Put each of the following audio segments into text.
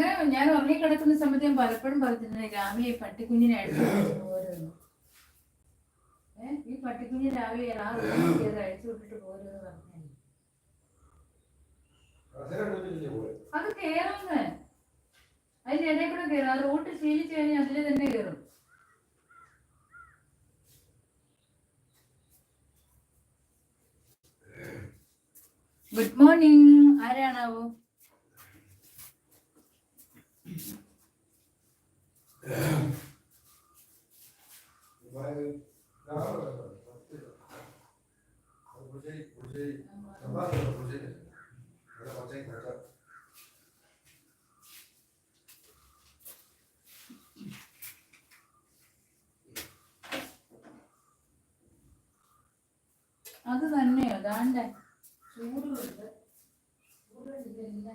അങ്ങനെ ഞാൻ ഉറങ്ങിക്കിടക്കുന്ന സമയത്ത് ഞാൻ പലപ്പോഴും പറഞ്ഞിട്ടുണ്ട് രാവിലെ ഈ പട്ടിക്കുഞ്ഞിനെ അഴിച്ചു വിട്ടിട്ട് പോരുന്നു ഏ ഈ പട്ടിക്കുഞ്ഞ് രാവിലെ ആ റൂമിൽ അഴിച്ചു വിട്ടിട്ട് പോരുമെന്ന് പറഞ്ഞു. അത് കേറുന്ന്. അതിന്റെ ഇടയിൽ കൂടെ കയറും ആ റൂട്ട് ശീലിച്ചു കഴിഞ്ഞാൽ അതിൽ തന്നെ കയറും ഗുഡ് മോർണിംഗ് ആരാണാവോ? അത് തന്നെയോ? ദാണ്ടെ. ചൂടുണ്ട്. ചൂടുണ്ട് കേറാനാണോ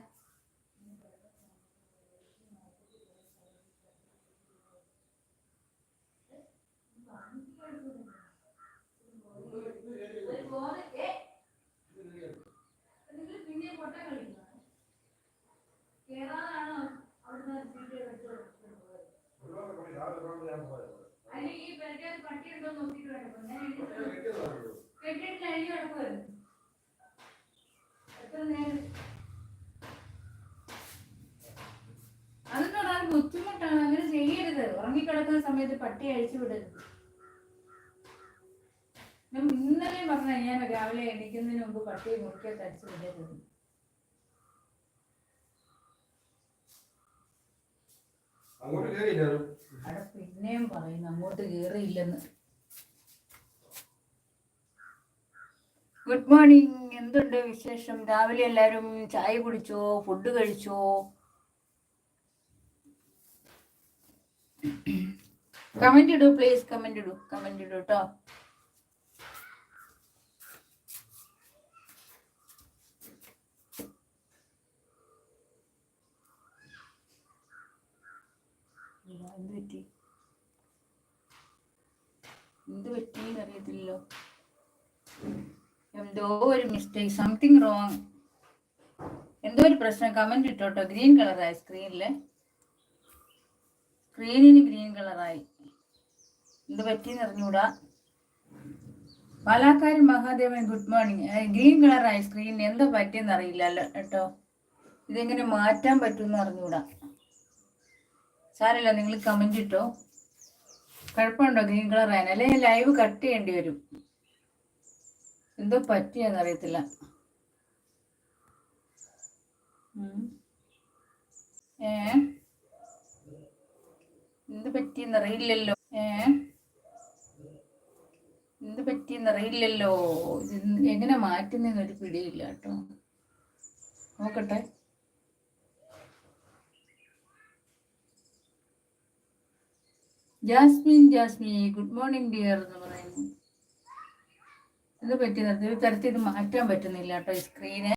അതൊന്നും ഒരാൾ ബുദ്ധിമുട്ടാണ്. അങ്ങനെ ചെയ്യരുത്. ഉറങ്ങിക്കിടക്കുന്ന സമയത്ത് പട്ടി അഴിച്ചു വിടരുത്. ഇന്നലെയും ഇന്നലെ പറഞ്ഞ ഞാൻ രാവിലെ എണീക്കുന്നതിന് മുമ്പ് പട്ടിയെ മുറിക്കാൻ തടിച്ചു വിടരുത് അങ്ങോട്ട് കയറിയില്ല അവിടെ പിന്നെയും പറയുന്നു അങ്ങോട്ട് കയറിയില്ലെന്ന് ഗുഡ് മോർണിംഗ് എന്തുണ്ട് വിശേഷം? രാവിലെ എല്ലാവരും ചായ കുടിച്ചോ? ഫുഡ് കഴിച്ചോ? കമന്റ് ഇടൂ പ്ലീസ് കമന്റ് ഇടൂ കമന്റ് ഇടൂ കേട്ടോ എന്ത് പറ്റി? എന്ത് പറ്റിയെന്ന് അറിയത്തില്ലല്ലോ. എന്തോ ഒരു മിസ്റ്റേക്ക് സംതിങ് റോങ് എന്തോ ഒരു പ്രശ്നം. കമന്റ് ഇട്ടോട്ടോ. ഗ്രീൻ കളറായി സ്ക്രീനിൽ സ്ക്രീനിന് ഗ്രീൻ കളറായി എന്ത് പറ്റിയെന്ന് അറിഞ്ഞൂടാ. പാലാക്കാരൻ മഹാദേവൻ ഗുഡ് മോർണിംഗ് ഗ്രീൻ കളറായി സ്ക്രീനിന് എന്താ പറ്റിയെന്ന് അറിയില്ല കേട്ടോ. ഇതെങ്ങനെ മാറ്റാൻ പറ്റുമെന്ന് അറിഞ്ഞൂടാ. സാരമില്ല നിങ്ങൾ കമന്റ് ഇട്ടോ? കുഴപ്പമുണ്ടോ ഗ്രീൻ കളർ ആയാലും? അല്ലെങ്കിൽ ലൈവ് കട്ട് ചെയ്യേണ്ടി വരും. എന്തോ പറ്റിയെന്ന് അറിയത്തില്ല. ഉം. ഏ? എന്ത് പറ്റിയെന്ന് അറിയില്ലല്ലോ. ഏ? എന്ത് പറ്റിയെന്ന് അറിയില്ലല്ലോ. ഇത് എങ്ങനെ മാറ്റുന്നതെന്ന് ഒരു പിടിയില്ല കേട്ടോ. നോക്കട്ടെ. Jasmine Jasmi good morning dear എന്ന് പറയുന്നു. ഇത് പറ്റി നിർത്തി ഒരു തരത്തിൽ ഇത് മാറ്റാൻ പറ്റുന്നില്ല കേട്ടോ സ്ക്രീന്.